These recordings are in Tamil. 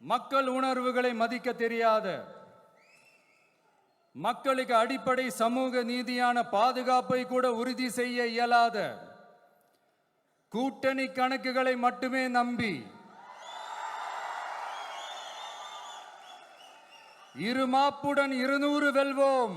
மக்கள் உணர்வுகளை மதிக்க தெரியாத மக்களுக்கு அடிப்படை சமூக நீதியான பாதுகாப்பை கூட உறுதி செய்ய இயலாத கூட்டணி கணக்குகளை மட்டுமே நம்பி இருமாப்புடன் இருநூறு வெல்வோம்.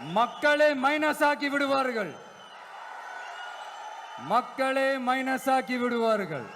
மக்களை மைனஸ் ஆக்கி விடுவார்கள். மக்களே மைனஸ் ஆக்கி விடுவார்கள்.